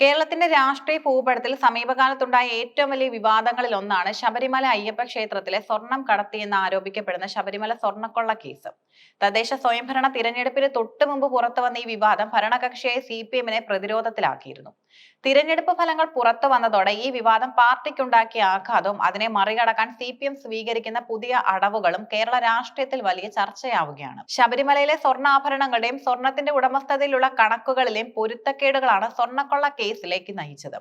കേരളത്തിന്റെ രാഷ്ട്രീയ ഭൂപടത്തിൽ സമീപകാലത്തുണ്ടായ ഏറ്റവും വലിയ വിവാദങ്ങളിൽ ഒന്നാണ് ശബരിമല അയ്യപ്പ ക്ഷേത്രത്തിലെ സ്വർണം കടത്തിയെന്ന് ആരോപിക്കപ്പെടുന്ന ശബരിമല സ്വർണക്കൊള്ള കേസ്. തദ്ദേശ സ്വയംഭരണ തിരഞ്ഞെടുപ്പിന് തൊട്ടു മുമ്പ് പുറത്തു വന്ന ഈ വിവാദം ഭരണകക്ഷിയായ സി പി എമ്മിനെ പ്രതിരോധത്തിലാക്കിയിരുന്നു. തിരഞ്ഞെടുപ്പ് ഫലങ്ങൾ പുറത്തു വന്നതോടെ ഈ വിവാദം പാർട്ടിക്കുണ്ടാക്കിയ ആഘാതവും അതിനെ മറികടക്കാൻ സി പി എം സ്വീകരിക്കുന്ന പുതിയ അടവുകളും കേരള രാഷ്ട്രീയത്തിൽ വലിയ ചർച്ചയാവുകയാണ്. ശബരിമലയിലെ സ്വർണാഭരണങ്ങളുടെയും സ്വർണത്തിന്റെ ഉടമസ്ഥതയിലുള്ള കണക്കുകളിലെയും പൊരുത്തക്കേടുകളാണ് സ്വർണക്കൊള്ള കേസിലേക്ക് നയിച്ചത്.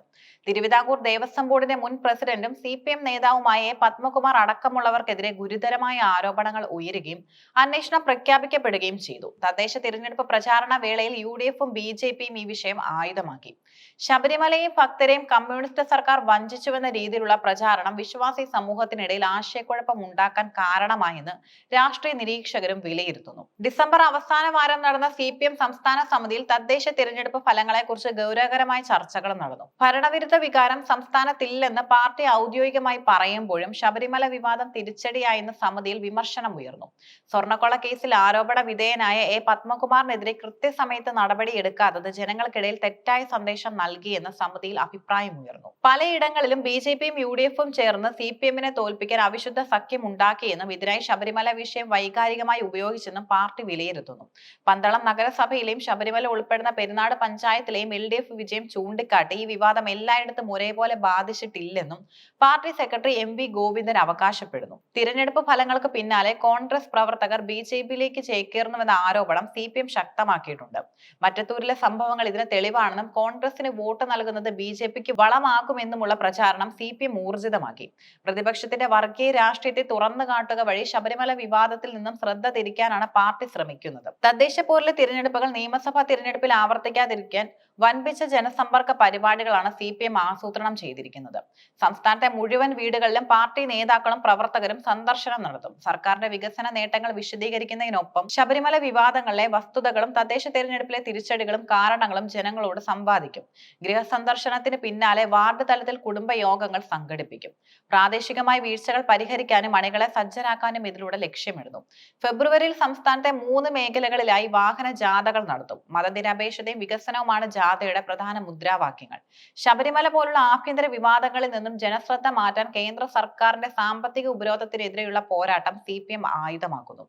തിരുവിതാംകൂർ ദേവസ്വം ബോർഡിന്റെ മുൻ പ്രസിഡന്റും സി പി എം നേതാവുമായ പത്മകുമാർ അടക്കമുള്ളവർക്കെതിരെ ഗുരുതരമായ ആരോപണങ്ങൾ ഉയരുകയും അന്വേഷണം പ്രഖ്യാപിക്കപ്പെടുകയും ചെയ്തു. തദ്ദേശ തിരഞ്ഞെടുപ്പ് പ്രചാരണ വേളയിൽ യു ഡി എഫും ബി ജെ പിയും ഈ വിഷയം ആയുധമാക്കി. ശബരിമലയെയും ഭക്തരെയും കമ്മ്യൂണിസ്റ്റ് സർക്കാർ വഞ്ചിച്ചുവെന്ന രീതിയിലുള്ള പ്രചാരണം വിശ്വാസി സമൂഹത്തിനിടയിൽ ആശയക്കുഴപ്പം ഉണ്ടാക്കാൻ കാരണമായെന്ന് രാഷ്ട്രീയ നിരീക്ഷകരും വിലയിരുത്തുന്നു. ഡിസംബർ അവസാന വാരം നടന്ന സി സംസ്ഥാന സമിതിയിൽ തദ്ദേശ തിരഞ്ഞെടുപ്പ് ഫലങ്ങളെക്കുറിച്ച് ഗൗരവകരമായ ചർച്ചകൾ നടന്നു. ഭരണവിരുദ്ധ വികാരം സംസ്ഥാനത്തില്ലെന്ന് പാർട്ടി ഔദ്യോഗികമായി പറയുമ്പോഴും ശബരിമല വിവാദം തിരിച്ചടിയായെന്ന് സമിതിയിൽ വിമർശനം ഉയർന്നു. സ്വർണക്കൊള കേസിൽ ആരോപണ വിധേയനായ എ പത്മകുമാറിനെതിരെ കൃത്യസമയത്ത് നടപടി എടുക്കാത്തത് ജനങ്ങൾക്കിടയിൽ തെറ്റായ സന്ദേശം നൽകിയെന്ന് സമിതിയിൽ അഭിപ്രായമുയർന്നു പലയിടങ്ങളിലും ബി ജെ പിയും യു ഡി എഫും ചേർന്ന് സി പി എമ്മിനെ തോൽപ്പിക്കാൻ അവിശുദ്ധ സഖ്യം ഉണ്ടാക്കിയെന്നും ഇതിനായി ശബരിമല വിഷയം വൈകാരികമായി ഉപയോഗിച്ചെന്നും പാർട്ടി വിലയിരുത്തുന്നു. പന്തളം നഗരസഭയിലെയും ശബരിമല ഉൾപ്പെടുന്ന പെരുന്നാട് പഞ്ചായത്തിലെയും എൽ ഡി എഫ് വിജയം ചൂണ്ടിക്കാട്ടി ഈ വിവാദം എല്ലായിടത്തും ഒരേപോലെ ബാധിച്ചിട്ടില്ലെന്നും party secretary M V Govindan അവകാശപ്പെടുന്നു. തിരഞ്ഞെടുപ്പ് ഫലങ്ങൾക്ക് പിന്നാലെ കോൺഗ്രസ് പ്രവർത്തകർ ബി ജെ പിയിലേക്ക് ചേക്കേറുന്നുവെന്ന ആരോപണം സി പി എം ശക്തമാക്കിയിട്ടുണ്ട്. മറ്റത്തൂരിലെ സംഭവങ്ങൾ ഇതിന് തെളിവാണെന്നും കോൺഗ്രസിന് വോട്ട് നൽകുന്നത് ബി ജെ പിക്ക് വളമാക്കുമെന്നുമുള്ള പ്രചാരണം സി പി എം ഊർജിതമാക്കി പ്രതിപക്ഷത്തിന്റെ വർഗീയ രാഷ്ട്രീയത്തെ തുറന്നു കാട്ടുക വഴി ശബരിമല വിവാദത്തിൽ നിന്നും ശ്രദ്ധ തിരിക്കാനാണ് പാർട്ടി ശ്രമിക്കുന്നത്. തദ്ദേശ പോരിലെ തിരഞ്ഞെടുപ്പുകൾ നിയമസഭാ തിരഞ്ഞെടുപ്പിൽ ആവർത്തിക്കാതിരിക്കാൻ വൻപിച്ച ജനസമ്പർക്ക പരിപാടികളാണ് സി പി എം ആസൂത്രണം ചെയ്തിരിക്കുന്നത്. സംസ്ഥാനത്തെ മുഴുവൻ വീടുകളിലും പാർട്ടി നേതാക്കളും പ്രവർത്തകരും സന്ദർശനം നടത്തും. സർക്കാരിന്റെ വികസന നേട്ടങ്ങൾ വിശദീകരിക്കുന്നതിനൊപ്പം ശബരിമല വിവാദങ്ങളിലെ വസ്തുതകളും തദ്ദേശ തെരഞ്ഞെടുപ്പിലെ തിരിച്ചടികളും കാരണങ്ങളും ജനങ്ങളോട് സംവാദിക്കും. ഗൃഹസന്ദർശനത്തിന് പിന്നാലെ വാർഡ് തലത്തിൽ കുടുംബയോഗങ്ങൾ സംഘടിപ്പിക്കും. പ്രാദേശികമായ വീഴ്ചകൾ പരിഹരിക്കാനും അണികളെ സജ്ജരാക്കാനും ഇതിലൂടെ ലക്ഷ്യമിടുന്നു. ഫെബ്രുവരിയിൽ സംസ്ഥാനത്തെ മൂന്ന് മേഖലകളിലായി വാഹന ജാഥകൾ നടത്തും. മതനിരപേക്ഷതയും വികസനവുമാണ് ജാഥയുടെ പ്രധാന മുദ്രാവാക്യങ്ങൾ. ശബരിമല പോലുള്ള ആഭ്യന്തര വിവാദങ്ങളിൽ നിന്നും ജനശ്രദ്ധ മാറ്റാൻ കേന്ദ്ര സർക്കാരിന്റെ സാമ്പത്തിക ഉപരോധത്തിനെതിരെയുള്ള പോരാട്ടം സി പി എം ആയുധമാക്കുന്നു.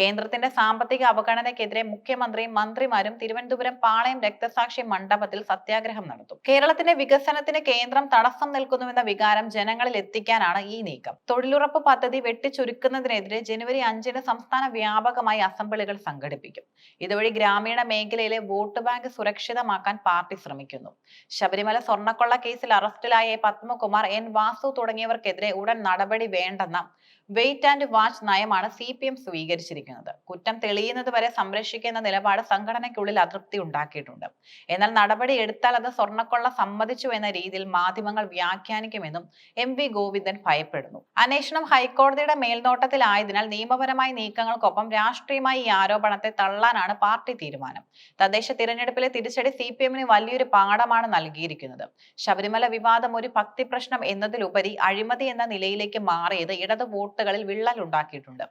കേന്ദ്രത്തിന്റെ സാമ്പത്തിക അവഗണനയ്ക്കെതിരെ മുഖ്യമന്ത്രിയും മന്ത്രിമാരും തിരുവനന്തപുരം പാളയം രക്തസാക്ഷി മണ്ഡപത്തിൽ സത്യാഗ്രഹം നടത്തും. കേരളത്തിന്റെ വികസനത്തിന് കേന്ദ്രം തടസ്സം നിൽക്കുന്നുവെന്ന വികാരം ജനങ്ങളിൽ എത്തിക്കാനാണ് ഈ നീക്കം. തൊഴിലുറപ്പ് പദ്ധതി വെട്ടിച്ചുരുക്കുന്നതിനെതിരെ ജനുവരി അഞ്ചിന് സംസ്ഥാന വ്യാപകമായി അസംബ്ലികൾ സംഘടിപ്പിക്കും. ഇതുവഴി ഗ്രാമീണ മേഖലയിലെ വോട്ട് ബാങ്ക് സുരക്ഷിതമാക്കാൻ പാർട്ടി ശ്രമിക്കുന്നു. ശബരിമല സ്വർണക്കൊള്ള കേസിൽ അറസ്റ്റിലായ പത്മകുമാർ എൻ വാസു തുടങ്ങിയവർക്കെതിരെ ഉടൻ നടപടി വേണ്ടെന്ന വെയിറ്റ് ആൻഡ് വാച്ച് നയമാണ് സി പി എം സ്വീകരിച്ചിരിക്കുന്നത്. കുറ്റം തെളിയുന്നത് വരെ സംരക്ഷിക്കുന്ന നിലപാട് സംഘടനയ്ക്കുള്ളിൽ അതൃപ്തി ഉണ്ടാക്കിയിട്ടുണ്ട്. എന്നാൽ നടപടി എടുത്താൽ അത് സ്വർണക്കൊള്ള സമ്മതിച്ചു എന്ന രീതിയിൽ മാധ്യമങ്ങൾ വ്യാഖ്യാനിക്കുമെന്നും എം വി ഗോവിന്ദൻ ഭയപ്പെടുന്നു. അന്വേഷണം ഹൈക്കോടതിയുടെ മേൽനോട്ടത്തിലായതിനാൽ നിയമപരമായ നീക്കങ്ങൾക്കൊപ്പം രാഷ്ട്രീയമായി ഈ ആരോപണത്തെ തള്ളാനാണ് പാർട്ടി തീരുമാനം. തദ്ദേശ തിരഞ്ഞെടുപ്പിലെ തിരിച്ചടി സി പി എമ്മിന് വലിയൊരു പാഠമാണ് നൽകിയിരിക്കുന്നത്. ശബരിമല വിവാദം ഒരു ഭക്തി പ്രശ്നം എന്നതിലുപരി അഴിമതി എന്ന നിലയിലേക്ക് മാറിയത് ഇടത് വോട്ടുകളിൽ വിള്ളൽ ഉണ്ടാക്കിയിട്ടുണ്ട്.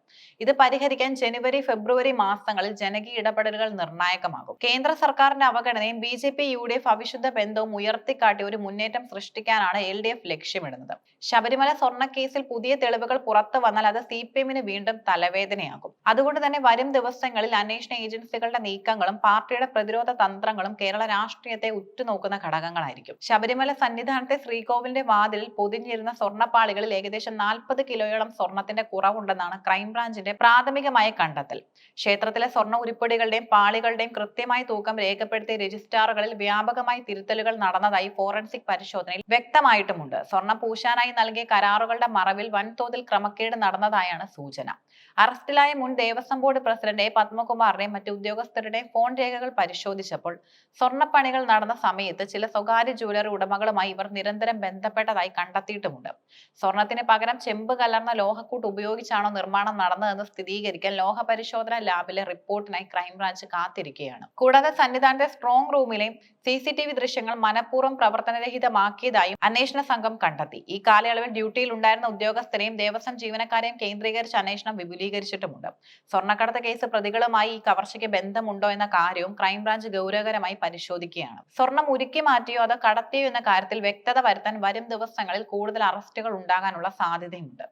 ഇത് പരിഹരിക്കാൻ ജനുവരി ഫെബ്രുവരി മാസങ്ങളിൽ ജനകീയ ഇടപെടലുകൾ നിർണായകമാകും. കേന്ദ്ര സർക്കാരിന്റെ അവഗണനയും B J P U D F അവിശുദ്ധ ബന്ധവും ഉയർത്തിക്കാട്ടി ഒരു മുന്നേറ്റം സൃഷ്ടിക്കാനാണ് എൽ ഡി എഫ് ലക്ഷ്യമിടുന്നത്. ശബരിമല സ്വർണക്കേസിൽ പുതിയ തെളിവുകൾ പുറത്തു വന്നാൽ അത് സി പി എമ്മിന് വീണ്ടും തലവേദനയാകും. അതുകൊണ്ട് തന്നെ വരും ദിവസങ്ങളിൽ അന്വേഷണ ഏജൻസികളുടെ നീക്കങ്ങളും പാർട്ടിയുടെ പ്രതിരോധ തന്ത്രങ്ങളും കേരള രാഷ്ട്രീയത്തെ ഉറ്റുനോക്കുന്ന ഘടകങ്ങളായിരിക്കും. ശബരിമല സന്നിധാനത്തെ ശ്രീകോവിലിന്റെ വാതിൽ പൊതിഞ്ഞിരുന്ന സ്വർണപ്പാളികളിൽ ഏകദേശം നാൽപ്പത് കിലോയോളം സ്വർണത്തിന്റെ കുറവുണ്ടെന്നാണ് ക്രൈംബ്രാഞ്ചിന്റെ പ്രാഥമികമായ കണ്ടെത്തൽ. ക്ഷേത്രത്തിലെ സ്വർണ ഉരുപ്പടികളുടെയും പാളികളുടെയും കൃത്യമായ തൂക്കം രേഖപ്പെടുത്തിയ രജിസ്ട്രാറുകളിൽ വ്യാപകമായി തിരുത്തലുകൾ നടന്നതായി ഫോറൻസിക് പരിശോധനയിൽ വ്യക്തമായിട്ടുമുണ്ട്. സ്വർണം പൂശാനായി നൽകിയ കരാറുകളുടെ മറവിൽ വൻതോതിൽ ക്രമക്കേട് നടന്നതായാണ് സൂചന. അറസ്റ്റിലായ മുൻ ദേവസ്വം ബോർഡ് പ്രസിഡന്റ് എ പത്മകുമാറിന്റെയും മറ്റു ഉദ്യോഗസ്ഥരുടെയും ഫോൺ രേഖകൾ പരിശോധിച്ചപ്പോൾ സ്വർണപ്പണികൾ നടന്ന സമയത്ത് ചില സ്വകാര്യ ജ്വല്ലറി ഉടമകളുമായി ഇവർ നിരന്തരം ബന്ധപ്പെട്ടതായി കണ്ടെത്തിയിട്ടുമുണ്ട്. സ്വർണത്തിന് പകരം ചെമ്പ് കലർന്ന ലോഹ ലോഹക്കൂട്ട് ഉപയോഗിച്ചാണോ നിർമ്മാണം നടന്നതെന്ന് സ്ഥിരീകരിക്കാൻ ലോഹ പരിശോധന ലാബിലെ റിപ്പോർട്ടിനായി ക്രൈംബ്രാഞ്ച് കാത്തിരിക്കുകയാണ്. കൂടാതെ സന്നിധാനത്തെ സ്ട്രോങ് റൂമിലെയും സി സി ടി വി ദൃശ്യങ്ങൾ മനഃപൂർവം പ്രവർത്തനരഹിതമാക്കിയതായും അന്വേഷണ സംഘം കണ്ടെത്തി. ഈ കാലയളവിൽ ഡ്യൂട്ടിയിൽ ഉണ്ടായിരുന്ന ഉദ്യോഗസ്ഥരെയും ദേവസ്വം ജീവനക്കാരെയും കേന്ദ്രീകരിച്ച് അന്വേഷണം വിപുലീകരിച്ചിട്ടുമുണ്ട്. സ്വർണക്കടത്ത് കേസ് പ്രതികളുമായി ഈ കവർച്ചയ്ക്ക് ബന്ധമുണ്ടോ എന്ന കാര്യവും ക്രൈംബ്രാഞ്ച് ഗൗരവകരമായി പരിശോധിക്കുകയാണ് സ്വർണം ഉരുക്കി മാറ്റിയോ അതോ കടത്തിയോ എന്ന കാര്യത്തിൽ വ്യക്തത വരുത്താൻ വരും ദിവസങ്ങളിൽ കൂടുതൽ അറസ്റ്റുകൾ ഉണ്ടാകാനുള്ള സാധ്യതയുണ്ട്.